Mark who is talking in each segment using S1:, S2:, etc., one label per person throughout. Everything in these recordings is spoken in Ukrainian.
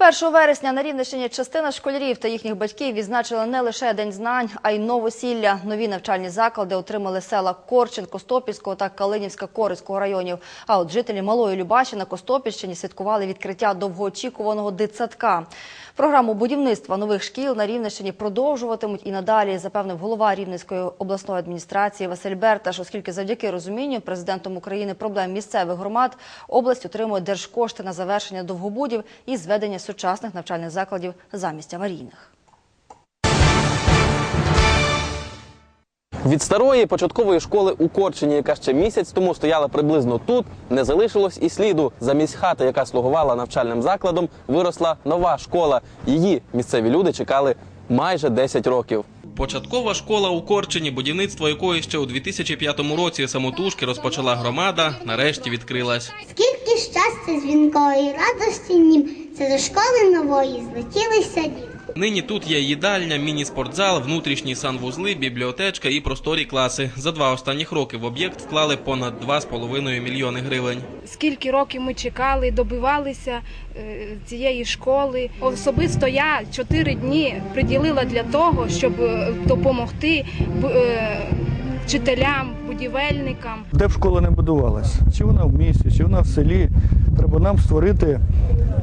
S1: 1 вересня на Рівненщині частина школярів та їхніх батьків відзначила не лише День знань, а й новосілля. Нові навчальні заклади отримали села Корчин, Костопільського та Калинівська Корицького районів. А от жителі Малої Любаші на Костопільщині святкували відкриття довгоочікуваного дитсадка. Програму будівництва нових шкіл на Рівненщині продовжуватимуть і надалі, запевнив голова Рівненської обласної адміністрації Василь Берташ, оскільки завдяки розумінню президентом України проблем місцевих громад область отримує держкошти на завершення довгобудів і зведення сучасних навчальних закладів замість аварійних.
S2: Від старої початкової школи у Корчині, яка ще місяць тому стояла приблизно тут, не залишилось і сліду. Замість хати, яка слугувала навчальним закладом, виросла нова школа. Її місцеві люди чекали майже 10 років. Початкова школа у Корчині, будівництво якої ще у 2005 році самотужки розпочала громада, нарешті відкрилась.
S3: Скільки щастя, дзвінкої радості нім, це до школи нової злетілися діти.
S2: Нині тут є їдальня, міні-спортзал, внутрішні санвузли, бібліотечка і просторі класи. За два останніх роки в об'єкт вклали понад 2,5 мільйони гривень.
S4: Скільки років ми чекали, добивалися е, цієї школи. Особисто я чотири дні приділила для того, щоб е, допомогти е, вчителям, будівельникам.
S5: Де б школа не будувалась, чи вона в місті, чи вона в селі, треба нам створити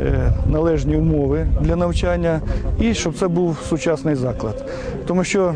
S5: е, належні умови для навчання і щоб це був сучасний заклад. Тому що е,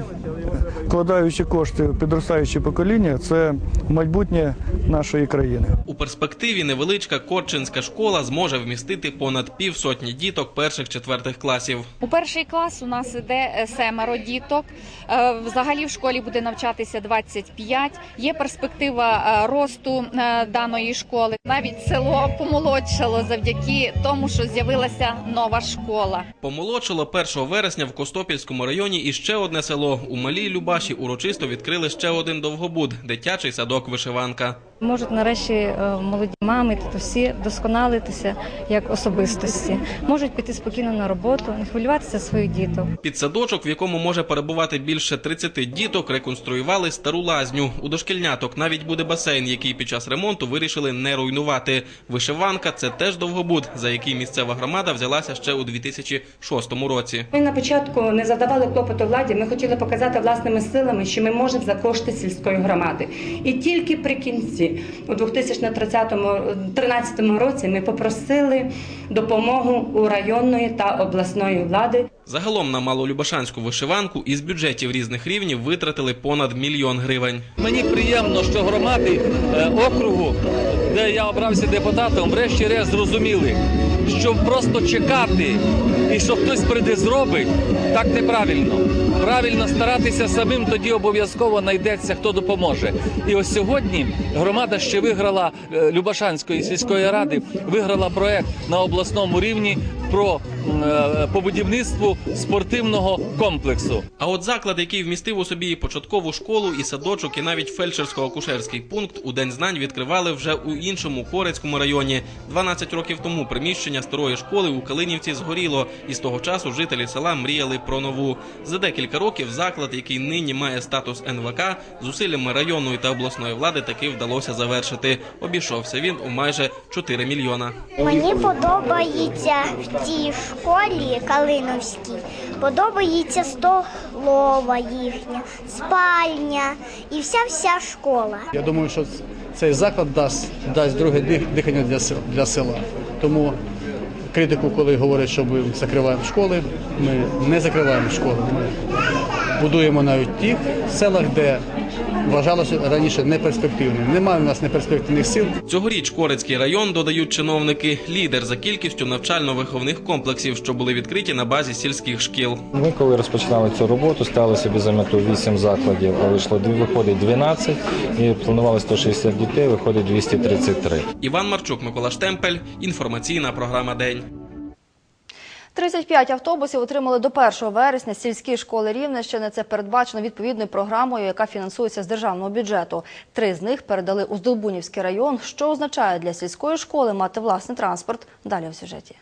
S5: вкладаючи кошти в підростаюче покоління, це майбутнє нашої країни.
S2: Перспективі невеличка Корчинська школа зможе вмістити понад півсотні діток перших-четвертих класів.
S6: У перший клас у нас іде е, семеро діток. Е, Взагалі в школі буде навчатися 25. Є перспектива е, росту даної школи. Навіть село помолодшало завдяки тому, що з'явилася нова школа.
S2: Помолодшало 1 вересня в Костопільському районі і ще одне село. У Малій Любаші урочисто відкрили ще один довгобуд – дитячий садок вишиванка.
S7: Можуть нарешті е, молоді мами та всі досконалитися як особистості, можуть піти спокійно на роботу, не хвилюватися своїх діток.
S2: Під садочок, в якому може перебувати більше 30 діток, реконструювали стару лазню. У дошкільняток навіть буде басейн, який під час ремонту вирішили не руйнувати. Вишиванка – це теж довгобуд, за який місцева громада взялася ще у 2006 році.
S8: Ми на початку не задавали клопоту владі. Ми хотіли показати власними силами, що ми можемо за кошти сільської громади. І тільки при кінці, у 2013 році, ми попросили допомогу у районної та обласної влади.
S2: Загалом на малолюбашанську вишиванку із бюджетів різних рівнів витратили понад мільйон гривень.
S9: Мені приємно, що громади е, округу, де я обрався депутатом, врешті-решт зрозуміли, що просто чекати і що хтось прийде зробить, так неправильно. Правильно старатися самим, тоді обов'язково знайдеться, хто допоможе. І ось сьогодні громада ще виграла е, Любашанської сільської ради, виграла проект на обласному рівні про е, по будівництву спортивного комплексу.
S2: А от заклад, який вмістив у собі початкову школу, і садочок, і навіть фельдшерсько-акушерський пункт у День знань відкривали вже у іншому Корецькому районі. 12 років тому приміщення старої школи у Калинівці згоріло, і з того часу жителі села мріяли про нову. За декілька років заклад, який нині має статус НВК, зусиллями районної та обласної влади таки вдалося завершити. Обійшовся він у майже 4 мільйона.
S3: Мені подобається в цій школі Калиновській, подобається столова їхня, спальня і вся вся школа.
S10: Я думаю, що цей заклад дасть, дасть друге дихання для, сел- для села. Тому критику, коли говорять, що ми закриваємо школи, ми не закриваємо школи. Ми будуємо навіть в тих селах, де вважалося раніше неперспективним. Немає в нас неперспективних сил.
S2: Цьогоріч Корецький район, додають чиновники, лідер за кількістю навчально-виховних комплексів, що були відкриті на базі сільських шкіл.
S11: Ми, коли розпочинали цю роботу, ставили собі за мету 8 закладів, а вийшло виходить 12, і планували 160 дітей, виходить 233.
S2: Іван Марчук, Микола Штемпель. Інформаційна програма День.
S1: 35 автобусів отримали до 1 вересня сільські школи Рівненщини. Це передбачено відповідною програмою, яка фінансується з державного бюджету. Три з них передали у Здолбунівський район. Що означає для сільської школи мати власний транспорт? Далі в сюжеті.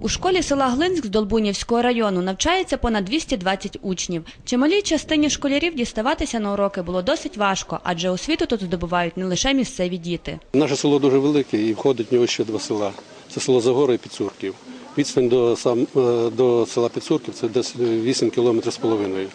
S12: У школі села Глинськ з Долбунівського району навчається понад 220 учнів. Чималій частині школярів діставатися на уроки було досить важко, адже освіту тут здобувають не лише місцеві діти.
S13: Наше село дуже велике і входить в нього ще два села. Це село Загора і Підсурків. Відстань до, сам, е, до села Підсурків це десь 8 кілометрів з половиною.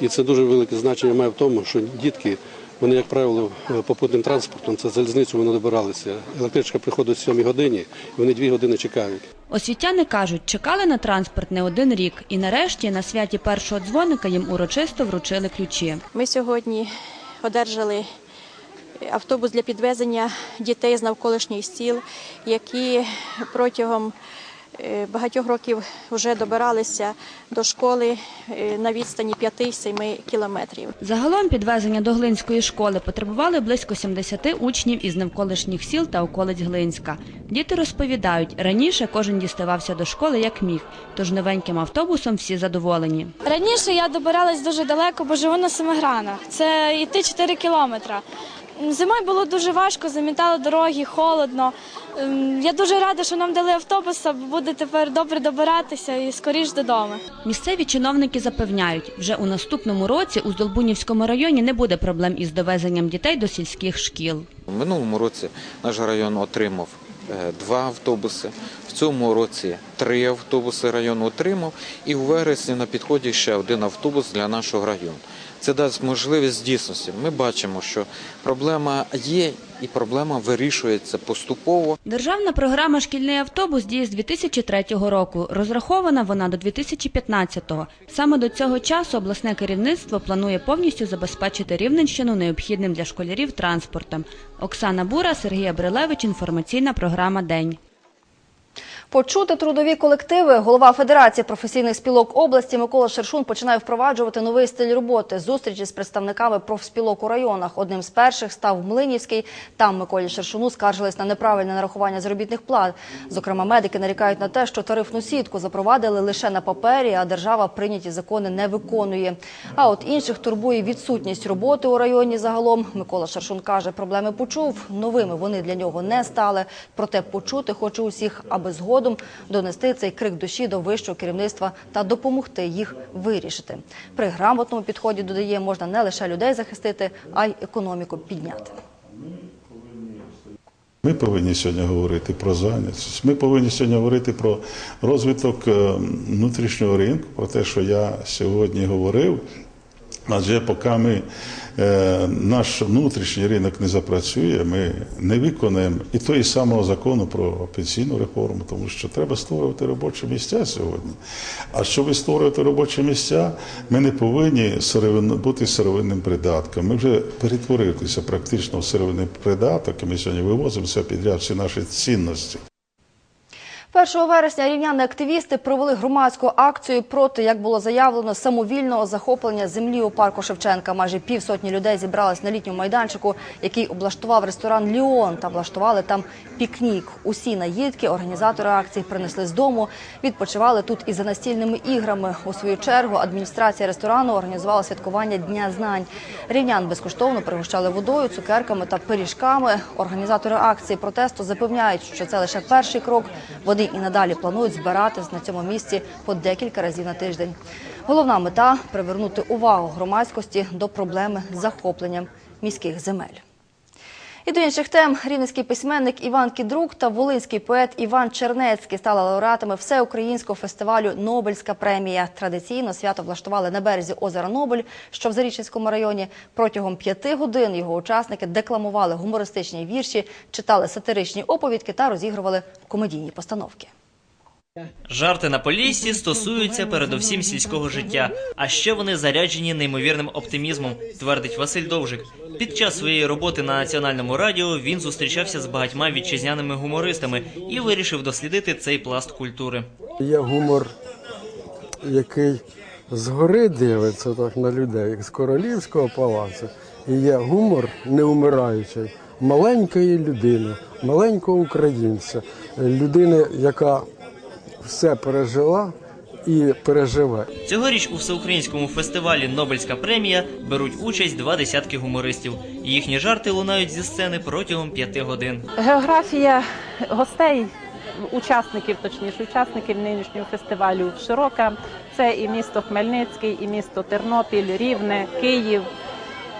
S13: І це дуже велике значення має в тому, що дітки, вони, як правило, е, попутним транспортом, це залізницю вони добиралися. Електричка приходить о 7 годині, і вони дві години чекають.
S12: Освітяни кажуть, чекали на транспорт не один рік, і нарешті на святі першого дзвоника їм урочисто вручили ключі.
S14: Ми сьогодні одержали автобус для підвезення дітей з навколишніх сіл, які протягом е, багатьох років вже добиралися до школи е, на відстані 5-7 кілометрів.
S12: Загалом підвезення до Глинської школи потребували близько 70 учнів із навколишніх сіл та околиць Глинська. Діти розповідають, раніше кожен діставався до школи як міг, тож новеньким автобусом всі задоволені.
S15: Раніше я добиралась дуже далеко, бо живу на Семигранах. Це йти 4 кілометри. Зимою було дуже важко, замітали дороги, холодно. Ем, Я дуже рада, що нам дали автобус, бо буде тепер добре добиратися і скоріш додому.
S12: Місцеві чиновники запевняють, вже у наступному році у Здолбунівському районі не буде проблем із довезенням дітей до сільських шкіл.
S16: У минулому році наш район отримав е, два автобуси. В цьому році три автобуси район отримав, і у вересні на підході ще один автобус для нашого району. Це дасть можливість дійсності. Ми бачимо, що проблема є, і проблема вирішується поступово.
S12: Державна програма Шкільний автобус діє з 2003 року. Розрахована вона до 2015-го. Саме до цього часу обласне керівництво планує повністю забезпечити Рівненщину необхідним для школярів транспортом. Оксана Бура, Сергій Абрилевич. Інформаційна програма День.
S1: Почути трудові колективи. Голова Федерації професійних спілок області Микола Шершун починає впроваджувати новий стиль роботи. Зустрічі з представниками профспілок у районах. Одним з перших став Млинівський. Там Миколі Шершуну скаржились на неправильне нарахування заробітних плат. Зокрема, медики нарікають на те, що тарифну сітку запровадили лише на папері, а держава прийняті закони не виконує. А от інших турбує відсутність роботи у районі загалом. Микола Шершун каже, проблеми почув. Новими вони для нього не стали. Проте почути хоче усіх, аби згодом донести цей крик душі до вищого керівництва та допомогти їх вирішити. При грамотному підході додає, можна не лише людей захистити, а й економіку підняти.
S17: Ми повинні сьогодні говорити про зайнятість. Ми повинні сьогодні говорити про розвиток е, внутрішнього ринку, про те, що я сьогодні говорив. Адже поки ми, е, наш внутрішній ринок не запрацює, ми не виконаємо і того самого закону про пенсійну реформу, тому що треба створювати робочі місця сьогодні. А щоб створювати робочі місця, ми не повинні сировин- бути сировинним придатком. Ми вже перетворилися практично в сировинний придаток, і ми сьогодні вивозимо все підряд, всі наші цінності.
S1: 1 вересня рівняни активісти провели громадську акцію проти, як було заявлено, самовільного захоплення землі у парку Шевченка. Майже півсотні людей зібрались на літньому майданчику, який облаштував ресторан Ліон та влаштували там пікнік. Усі наїдки організатори акції принесли з дому, відпочивали тут і за настільними іграми. У свою чергу адміністрація ресторану організувала святкування Дня знань. Рівнян безкоштовно пригощали водою, цукерками та пиріжками. Організатори акції протесту запевняють, що це лише перший крок. Вони і надалі планують збиратись на цьому місці по декілька разів на тиждень. Головна мета привернути увагу громадськості до проблеми з захопленням міських земель. І до інших тем рівненський письменник Іван Кідрук та волинський поет Іван Чернецький стали лауреатами всеукраїнського фестивалю Нобельська премія. Традиційно свято влаштували на березі озера Нобель, що в Зарічинському районі. Протягом п'яти годин його учасники декламували гумористичні вірші, читали сатиричні оповідки та розігрували комедійні постановки.
S18: Жарти на Поліссі стосуються передовсім сільського життя, а ще вони заряджені неймовірним оптимізмом, твердить Василь Довжик. Під час своєї роботи на національному радіо він зустрічався з багатьма вітчизняними гумористами і вирішив дослідити цей пласт культури.
S19: Є гумор, який згори дивиться так на людей, як з королівського палацу. І є гумор неумираючий маленької людини, маленького українця, людини, яка все пережила і переживе.
S18: Цьогоріч у всеукраїнському фестивалі Нобельська премія беруть участь два десятки гумористів. Їхні жарти лунають зі сцени протягом п'яти годин.
S20: Географія гостей учасників, точніше, учасників нинішнього фестивалю широка. Це і місто Хмельницький, і місто Тернопіль, Рівне, Київ,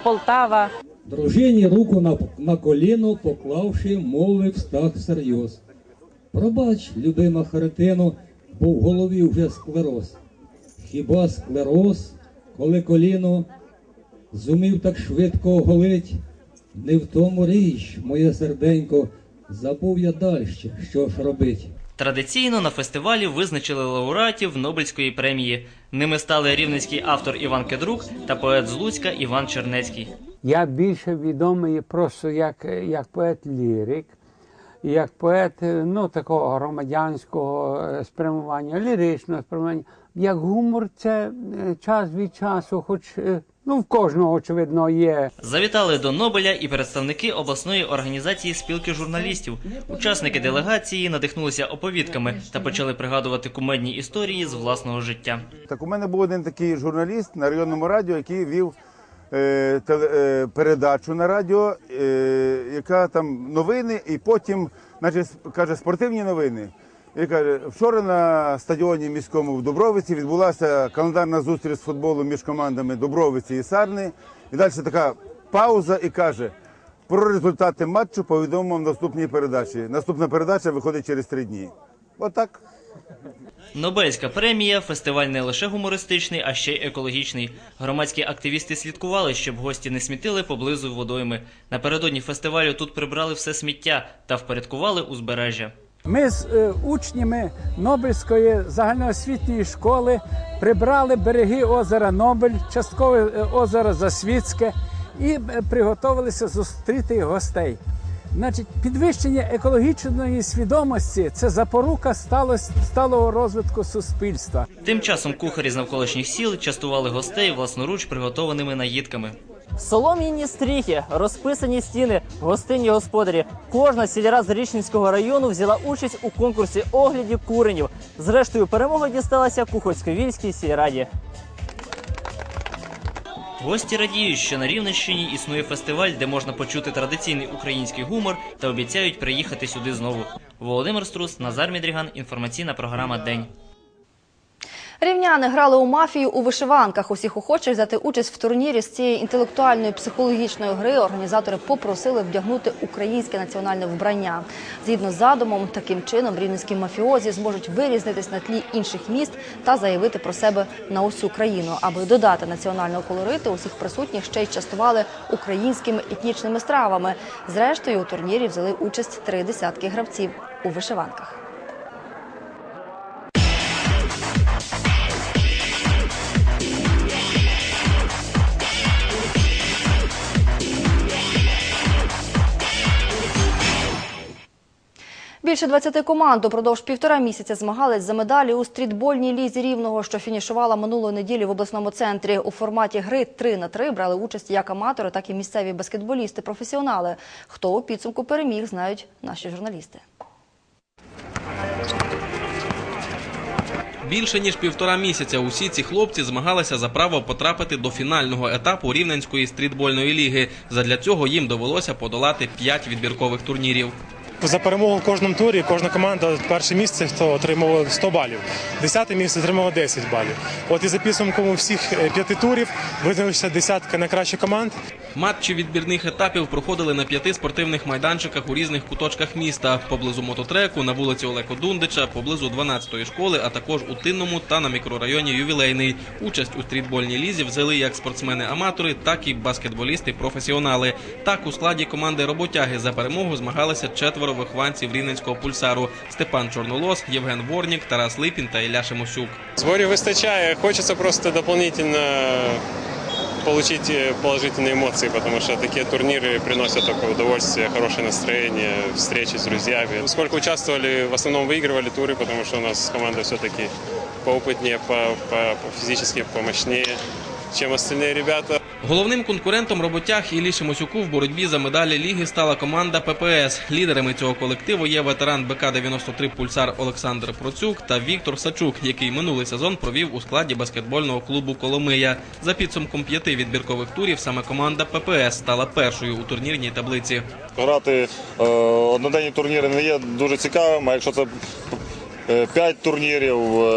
S20: Полтава.
S21: Дружині руку на, на коліно поклавши, мовив стах всерйоз. Пробач, любима Харитино, бо в голові вже склероз. Хіба склероз, коли коліно зумів так швидко оголить? Не в тому річ, моє серденько, забув я дальше, що ж робить.
S18: Традиційно на фестивалі визначили лауреатів Нобелівської премії. Ними стали рівненський автор Іван Кедрук та поет з Луцька Іван Чернецький.
S22: Я більше відомий просто як, як поет-лірик, як поет ну, такого громадянського е, спрямування, ліричного спрямування. Як гумор, це е, час від часу, хоч е, ну, в кожного, очевидно, є.
S18: Завітали до Нобеля і представники обласної організації спілки журналістів. Учасники делегації надихнулися оповідками та почали пригадувати кумедні історії з власного життя.
S23: Так у мене був один такий журналіст на районному радіо, який вів е, е, передачу на радіо, е, яка там новини, і потім, значить, каже, спортивні новини. І каже, вчора на стадіоні міському в Дубровиці відбулася календарна зустріч з футболу між командами Дубровиці і Сарни. І далі така пауза і каже: про результати матчу повідомимо в наступній передачі. Наступна передача виходить через три дні. Отак.
S18: Нобелівська премія фестиваль не лише гумористичний, а ще й екологічний. Громадські активісти слідкували, щоб гості не смітили поблизу водойми. Напередодні фестивалю тут прибрали все сміття та впорядкували узбережжя.
S24: Ми з е, учнями Нобельської загальноосвітньої школи прибрали береги озера Нобель, часткове е, озеро Засвітське і е, приготувалися зустріти гостей. Значить, підвищення екологічної свідомості це запорука сталого розвитку суспільства.
S18: Тим часом кухарі з навколишніх сіл частували гостей власноруч приготованими наїдками.
S25: Солом'яні стріхи, розписані стіни, гостинні господарі. Кожна сільра з Річненського району взяла участь у конкурсі оглядів куренів. Зрештою, перемога дісталася Кухоцько-Вільській сільраді.
S18: Гості радіють, що на Рівненщині існує фестиваль, де можна почути традиційний український гумор та обіцяють приїхати сюди знову. Володимир Струс, Назар Мідріган. Інформаційна програма День.
S1: Рівняни грали у мафію у вишиванках. Усіх охочих взяти участь в турнірі з цієї інтелектуальної психологічної гри організатори попросили вдягнути українське національне вбрання. Згідно з задумом, таким чином рівненські мафіозі зможуть вирізнитись на тлі інших міст та заявити про себе на усю країну. Аби додати національного колориту, усіх присутніх ще й частували українськими етнічними стравами. Зрештою, у турнірі взяли участь три десятки гравців у вишиванках. Більше 20 команд упродовж півтора місяця змагались за медалі у стрітбольній лізі рівного, що фінішувала минулої неділі в обласному центрі. У форматі гри 3 на 3 брали участь як аматори, так і місцеві баскетболісти-професіонали. Хто у підсумку переміг, знають наші журналісти.
S2: Більше ніж півтора місяця усі ці хлопці змагалися за право потрапити до фінального етапу Рівненської стрітбольної ліги. Задля цього їм довелося подолати п'ять відбіркових турнірів.
S26: За перемогу в кожному турі кожна команда перше місце хто отримував 100 балів, десяте місце отримало 10 балів. От і за підсумком всіх е, п'яти турів визначилася десятка найкращих команд.
S2: Матчі відбірних етапів проходили на п'яти спортивних майданчиках у різних куточках міста, поблизу мототреку, на вулиці Олеко Дундича, поблизу 12-ї школи, а також у Тинному та на мікрорайоні Ювілейний. Участь у стрітбольній лізі взяли як спортсмени-аматори, так і баскетболісти-професіонали. Так у складі команди роботяги за перемогу змагалися четверо вихованців рівненського пульсару: Степан Чорнолос, Євген Ворнік, Тарас Липін та Ілля Шимосюк.
S27: Зборів вистачає, хочеться просто дополнительно получить э, положительные эмоции, потому что такие турниры приносят только удовольствие, хорошее настроение, встречи с друзьями. Сколько участвовали, в основном выигрывали туры, потому что у нас команда все-таки поопытнее, по, по, по физически помощнее. чем остальные ребята.
S2: Головним конкурентом роботяг Іллі Шимосюку в боротьбі за медалі ліги стала команда ППС. Лідерами цього колективу є ветеран БК-93 «Пульсар» Олександр Процюк та Віктор Сачук, який минулий сезон провів у складі баскетбольного клубу «Коломия». За підсумком п'яти відбіркових турів саме команда ППС стала першою у турнірній таблиці.
S28: Грати е, одноденні турніри не є дуже цікавим, а якщо це е, п'ять турнірів, е,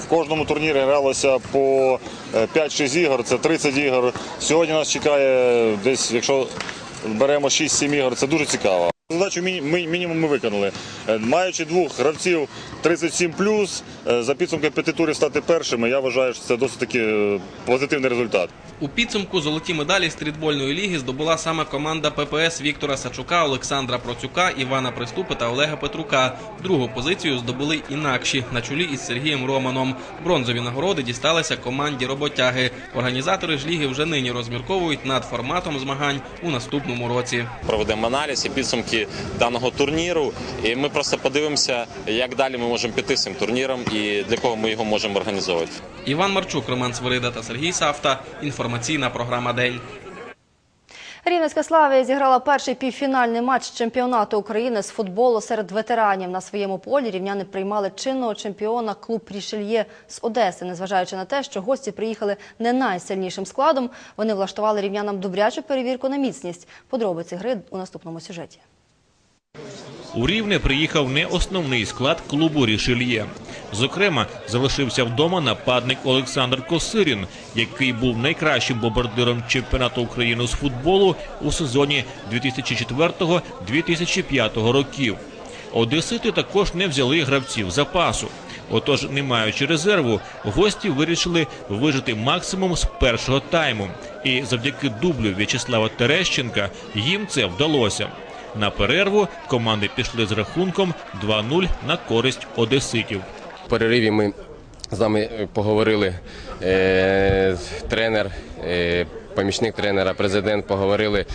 S28: в кожному турнірі гралося по е, 5-6 ігор, це 30 ігор. Сьогодні нас чекає десь, якщо беремо 6-7 ігор, це дуже цікаво. Задачу ми- мінімум ми виконали. Е, Маючи двох гравців 37 е, за підсумком п'яти турів стати першими, я вважаю, що це досить таки е, позитивний результат.
S2: У підсумку золоті медалі стрітбольної ліги здобула саме команда ППС Віктора Сачука, Олександра Процюка, Івана Приступи та Олега Петрука. Другу позицію здобули інакші на чолі із Сергієм Романом. Бронзові нагороди дісталися команді роботяги. Організатори ж ліги вже нині розмірковують над форматом змагань у наступному році.
S29: проведемо аналіз і підсумки даного турніру. І ми просто подивимося, як далі ми можемо піти з цим турніром і для кого ми його можемо організовувати.
S2: Іван Марчук, Роман Свирида та Сергій Савта. Інформаційна програма День.
S1: Рівненська Славія зіграла перший півфінальний матч чемпіонату України з футболу серед ветеранів. На своєму полі рівняни приймали чинного чемпіона клуб Рішельє з Одеси. Незважаючи на те, що гості приїхали не найсильнішим складом, вони влаштували рівнянам добрячу перевірку на міцність. Подробиці гри у наступному сюжеті.
S30: У Рівне приїхав не основний склад клубу «Рішельє». Зокрема, залишився вдома нападник Олександр Косирін, який був найкращим бомбардиром чемпіонату України з футболу у сезоні 2004-2005 років. Одесити також не взяли гравців запасу. Отож, не маючи резерву, гості вирішили вижити максимум з першого тайму. І завдяки дублю В'ячеслава Терещенка їм це вдалося. На перерву команди пішли з рахунком 2-0 на користь одеситів.
S31: В перериві ми з нами е, поговорили. Е, тренер, е, помічник тренера, президент поговорили.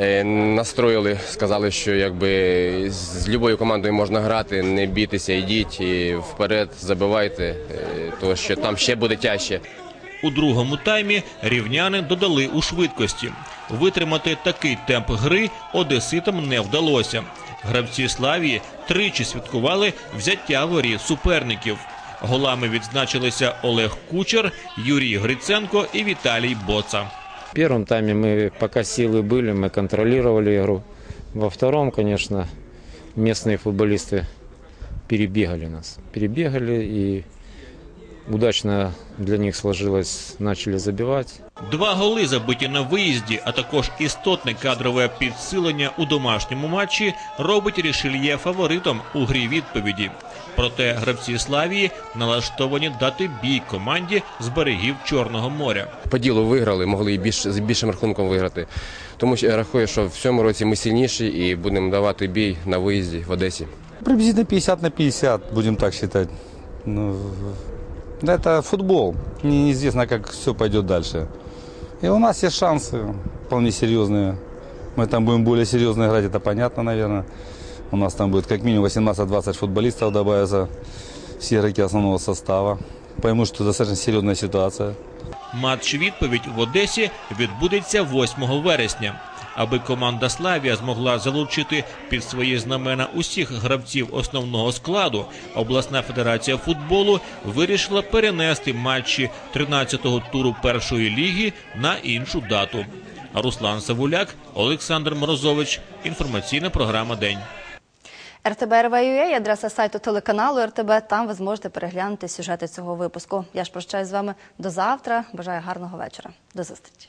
S31: е, Настроїли, сказали, що якби з любою командою можна грати, не бійтеся, йдіть і вперед, забивайте, е, тому що там ще буде тяжче.
S30: У другому таймі рівняни додали у швидкості. Витримати такий темп гри одеситам не вдалося. Гравці Славії тричі святкували взяття воріт суперників. Голами відзначилися Олег Кучер, Юрій Гриценко і Віталій Боца.
S32: В первом тайме мы, пока силы были, мы контролировали игру. Во втором, конечно, местные футболисты перебегали нас. Перебегали и удачно для них сложилось, начали забивать.
S30: Два голи забиті на виїзді, а також істотне кадрове підсилення у домашньому матчі робить Рішельє фаворитом у грі відповіді. Проте гравці Славії налаштовані дати бій команді з берегів Чорного моря.
S31: По ділу виграли, могли і більш, з більшим рахунком виграти. Тому що я рахую, що в цьому році ми сильніші і будемо давати бій на виїзді в Одесі.
S33: Приблизительно 50 на 50, будем так считать. Ну, да это футбол. Не- Неизвестно, как все пойдет дальше. И у нас есть шансы вполне серьезные. Мы там будем более серьезно играть, это понятно, наверное. У нас там будет как минимум 18-20 футболистов добавится, все игроки основного состава. Поймут, что достаточно серьезная ситуация.
S30: Матч відповідь в Одесі відбудеться 8 вересня. Аби команда Славія змогла залучити під свої знамена усіх гравців основного складу, обласна федерація футболу вирішила перенести матчі 13-го туру першої ліги на іншу дату. Руслан Савуляк, Олександр Морозович. Інформаційна програма День.
S1: РТБ РВ.ua – адреса сайту телеканалу РТБ. Там ви зможете переглянути сюжети цього випуску. Я ж прощаюсь з вами до завтра. Бажаю гарного вечора. До зустрічі.